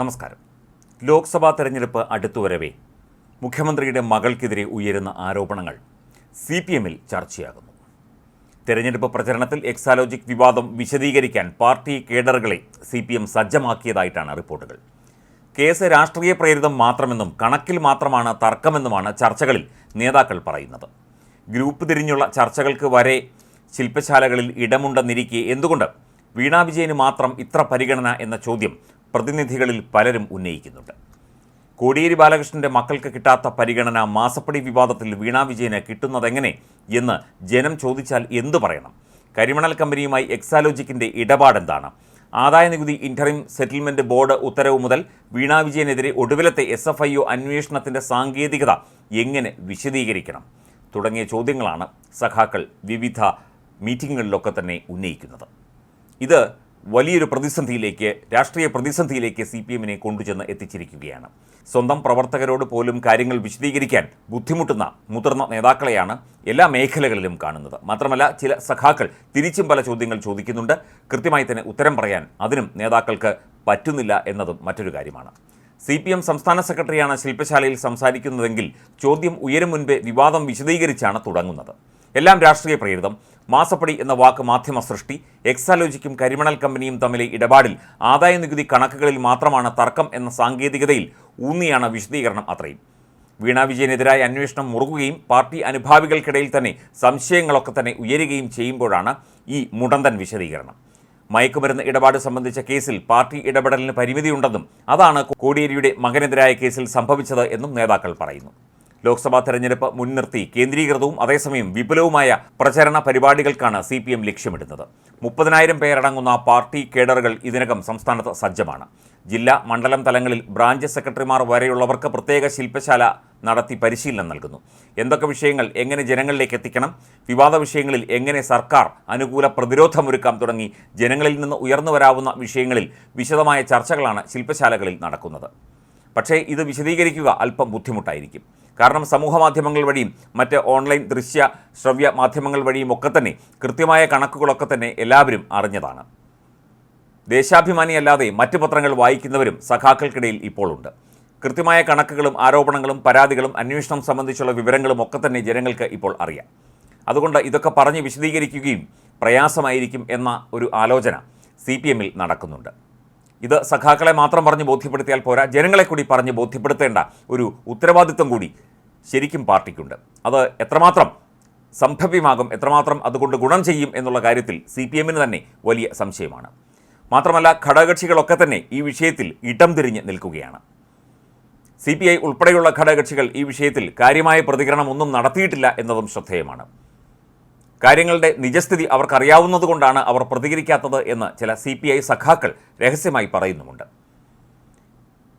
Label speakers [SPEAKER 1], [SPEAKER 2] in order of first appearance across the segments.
[SPEAKER 1] നമസ്കാരം. ലോക്സഭാ തെരഞ്ഞെടുപ്പ് അടുത്തുവരവേ. മുഖ്യമന്ത്രിയുടെ മകൾക്കെതിരെ ഉയരുന്ന ആരോപണങ്ങൾ സി പി എമ്മിൽ ചർച്ചയാകുന്നു. തെരഞ്ഞെടുപ്പ് പ്രചരണത്തിൽ എക്സാലോജിക് വിവാദം വിശദീകരിക്കാൻ പാർട്ടി കേഡറുകളെ സി പി എം സജ്ജമാക്കിയതായിട്ടാണ് റിപ്പോർട്ടുകൾ. കേസ് രാഷ്ട്രീയ പ്രേരിതം മാത്രമെന്നും കണക്കിൽ മാത്രമാണ് തർക്കമെന്നുമാണ് ചർച്ചകളിൽ നേതാക്കൾ പറയുന്നത്. ഗ്രൂപ്പ് തിരിഞ്ഞുള്ള ചർച്ചകൾക്ക് വരെ ശില്പശാലകളിൽ ഇടമുണ്ടെന്നിരിക്കെ എന്തുകൊണ്ട് വീണാ വിജയന് മാത്രം ഇത്ര പരിഗണന എന്ന ചോദ്യം പ്രതിനിധികളിൽ പലരും ഉന്നയിക്കുന്നുണ്ട്. കോടിയേരി ബാലകൃഷ്ണന്റെ മക്കൾക്ക് കിട്ടാത്ത പരിഗണന മാസപ്പടി വിവാദത്തിൽ വീണാ വിജയന് കിട്ടുന്നതെങ്ങനെ എന്ന് ജനം ചോദിച്ചാൽ എന്തു പറയണം? കരിമണൽ കമ്പനിയുമായി എക്സാലോജിക്കിന്റെ ഇടപാടെന്താണ്? ആദായ നികുതി ഇന്ററിം സെറ്റിൽമെന്റ് ബോർഡ് ഉത്തരവ് മുതൽ വീണാ വിജയനെതിരെ ഒടുവിലത്തെ എസ് എഫ് ഐ ഒ അന്വേഷണത്തിന്റെ സാങ്കേതികത എങ്ങനെ വിശദീകരിക്കണം? തുടങ്ങിയ ചോദ്യങ്ങളാണ് സഖാക്കൾ വിവിധ മീറ്റിങ്ങുകളിലൊക്കെ തന്നെ ഉന്നയിക്കുന്നത്. ഇത് വലിയൊരു പ്രതിസന്ധിയിലേക്ക് രാഷ്ട്രീയ പ്രതിസന്ധിയിലേക്ക് സി പി എമ്മിനെ കൊണ്ടുചെന്ന് എത്തിച്ചിരിക്കുകയാണ്. സ്വന്തം പ്രവർത്തകരോട് പോലും കാര്യങ്ങൾ വിശദീകരിക്കാൻ ബുദ്ധിമുട്ടുന്ന മുതിർന്ന നേതാക്കളെയാണ് എല്ലാ മേഖലകളിലും കാണുന്നത്. മാത്രമല്ല ചില സഖാക്കൾ തിരിച്ചും പല ചോദ്യങ്ങൾ ചോദിക്കുന്നുണ്ട്. കൃത്യമായി തന്നെ ഉത്തരം പറയാൻ അതിനും നേതാക്കൾക്ക് പറ്റുന്നില്ല എന്നതും മറ്റൊരു കാര്യമാണ്. സി പി എം സംസ്ഥാന സെക്രട്ടറിയാണ് ശില്പശാലയിൽ സംസാരിക്കുന്നതെങ്കിൽ ചോദ്യം ഉയരും മുൻപേ വിവാദം വിശദീകരിച്ചാണ് തുടങ്ങുന്നത്. എല്ലാം രാഷ്ട്രീയ പ്രേരിതം. മാസപ്പടി എന്ന വാക്ക് മാധ്യമ സൃഷ്ടി എക്സാലോജിക്കും കരിമണൽ കമ്പനിയും തമ്മിലെ ഇടപാടിൽ ആദായ നികുതി കണക്കുകളിൽ മാത്രമാണ് തർക്കം എന്ന സാങ്കേതികതയിൽ ഊന്നിയാണ് വിശദീകരണം അത്രയും. വീണാ വിജയനെതിരായ അന്വേഷണം മുറുകുകയും പാർട്ടി അനുഭാവികൾക്കിടയിൽ തന്നെ സംശയങ്ങളൊക്കെ തന്നെ ഉയരുകയും ചെയ്യുമ്പോഴാണ് ഈ മുടന്തൻ വിശദീകരണം. മയക്കുമരുന്ന് ഇടപാട് സംബന്ധിച്ച കേസിൽ പാർട്ടി ഇടപെടലിന് പരിമിതിയുണ്ടെന്നും അതാണ് കോടിയേരിയുടെ മകനെതിരായ കേസിൽ സംഭവിച്ചത് എന്നും നേതാക്കൾ പറയുന്നു. ലോക്സഭാ തെരഞ്ഞെടുപ്പ് മുൻനിർത്തി കേന്ദ്രീകൃതവും അതേസമയം വിപുലവുമായ പ്രചരണ പരിപാടികൾക്കാണ് സി പി എം ലക്ഷ്യമിടുന്നത്. മുപ്പതിനായിരം പേരടങ്ങുന്ന പാർട്ടി കേഡറുകൾ ഇതിനകം സംസ്ഥാനത്ത് സജ്ജമാണ്. ജില്ലാ മണ്ഡലം തലങ്ങളിൽ ബ്രാഞ്ച് സെക്രട്ടറിമാർ വരെയുള്ളവർക്ക് പ്രത്യേക ശില്പശാല നടത്തി പരിശീലനം നൽകുന്നു. എന്തൊക്കെ വിഷയങ്ങൾ എങ്ങനെ ജനങ്ങളിലേക്ക് എത്തിക്കണം? വിവാദ വിഷയങ്ങളിൽ എങ്ങനെ സർക്കാർ അനുകൂല പ്രതിരോധമൊരുക്കാം തുടങ്ങി? ജനങ്ങളിൽ നിന്ന് ഉയർന്നു വരാവുന്ന വിഷയങ്ങളിൽ വിശദമായ ചർച്ചകളാണ് ശില്പശാലകളിൽ നടക്കുന്നത്. പക്ഷേ ഇത് വിശദീകരിക്കുക അല്പം ബുദ്ധിമുട്ടായിരിക്കും. കാരണം സമൂഹ മാധ്യമങ്ങൾ വഴിയും മറ്റ് ഓൺലൈൻ ദൃശ്യ ശ്രവ്യ മാധ്യമങ്ങൾ വഴിയും ഒക്കെ തന്നെ കൃത്യമായ കണക്കുകളൊക്കെ തന്നെ എല്ലാവരും അറിഞ്ഞതാണ്. ദേശാഭിമാനിയല്ലാതെ മറ്റ് പത്രങ്ങൾ വായിക്കുന്നവരും സഖാക്കൾക്കിടയിൽ ഇപ്പോഴുണ്ട് കൃത്യമായ കണക്കുകളും ആരോപണങ്ങളും പരാതികളും അന്വേഷണം സംബന്ധിച്ചുള്ള വിവരങ്ങളും ഒക്കെ തന്നെ ജനങ്ങൾക്ക് ഇപ്പോൾ അറിയാം. അതുകൊണ്ട് ഇതൊക്കെ പറഞ്ഞ് വിശദീകരിക്കുകയും പ്രയാസമായിരിക്കും എന്ന ഒരു ആലോചന സി പി എമ്മിൽ നടക്കുന്നുണ്ട്. ഇത് സഖാക്കളെ മാത്രം പറഞ്ഞ് ബോധ്യപ്പെടുത്തിയാൽ പോരാ ജനങ്ങളെ കൂടി പറഞ്ഞ് ബോധ്യപ്പെടുത്തേണ്ട ഒരു ഉത്തരവാദിത്വം കൂടി ശരിക്കും പാർട്ടിക്കുണ്ട്. അത് എത്രമാത്രം സംഭവ്യമാകും എത്രമാത്രം അതുകൊണ്ട് ഗുണം ചെയ്യും എന്നുള്ള കാര്യത്തിൽ സി പി എമ്മിന് തന്നെ വലിയ സംശയമാണ്. മാത്രമല്ല ഘടകകക്ഷികളൊക്കെ തന്നെ ഈ വിഷയത്തിൽ ഇടം തിരിഞ്ഞ് നിൽക്കുകയാണ്. സി പി ഐ ഉൾപ്പെടെയുള്ള ഘടകകക്ഷികൾ ഈ വിഷയത്തിൽ കാര്യമായ പ്രതികരണം ഒന്നും നടത്തിയിട്ടില്ല എന്നതും ശ്രദ്ധേയമാണ്. കാര്യങ്ങളുടെ നിജസ്ഥിതി അവർക്കറിയാവുന്നതുകൊണ്ടാണ് അവർ പ്രതികരിക്കാത്തത് എന്ന് ചില സി സഖാക്കൾ രഹസ്യമായി പറയുന്നുമുണ്ട്.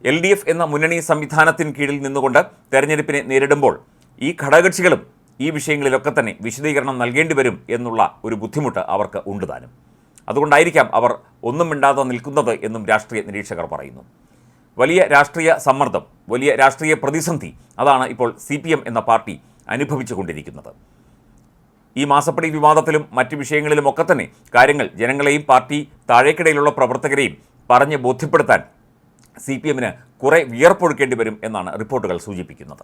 [SPEAKER 1] എൽ ഡി എഫ് എന്ന മുന്നണി സംവിധാനത്തിന് കീഴിൽ നിന്നുകൊണ്ട് തെരഞ്ഞെടുപ്പിനെ നേരിടുമ്പോൾ ഈ ഘടകകക്ഷികളും ഈ വിഷയങ്ങളിലൊക്കെ തന്നെ വിശദീകരണം നൽകേണ്ടി വരും എന്നുള്ള ഒരു ബുദ്ധിമുട്ട് അവർക്ക് ഉണ്ട് താനും. അതുകൊണ്ടായിരിക്കാം അവർ ഒന്നും മിണ്ടാതെ നിൽക്കുന്നത് എന്നും രാഷ്ട്രീയ നിരീക്ഷകർ പറയുന്നു. വലിയ രാഷ്ട്രീയ സമ്മർദ്ദം വലിയ രാഷ്ട്രീയ പ്രതിസന്ധി അതാണ് ഇപ്പോൾ സി എന്ന പാർട്ടി അനുഭവിച്ചു കൊണ്ടിരിക്കുന്നത്. ഈ മാസപ്പടി വിവാദത്തിലും മറ്റ് വിഷയങ്ങളിലുമൊക്കെ തന്നെ കാര്യങ്ങൾ ജനങ്ങളെയും പാർട്ടി താഴേക്കിടയിലുള്ള പ്രവർത്തകരെയും പറഞ്ഞ് ബോധ്യപ്പെടുത്താൻ സി പി എമ്മിന് കുറേ വിയർപ്പൊഴുക്കേണ്ടി വരും എന്നാണ് റിപ്പോർട്ടുകൾ സൂചിപ്പിക്കുന്നത്.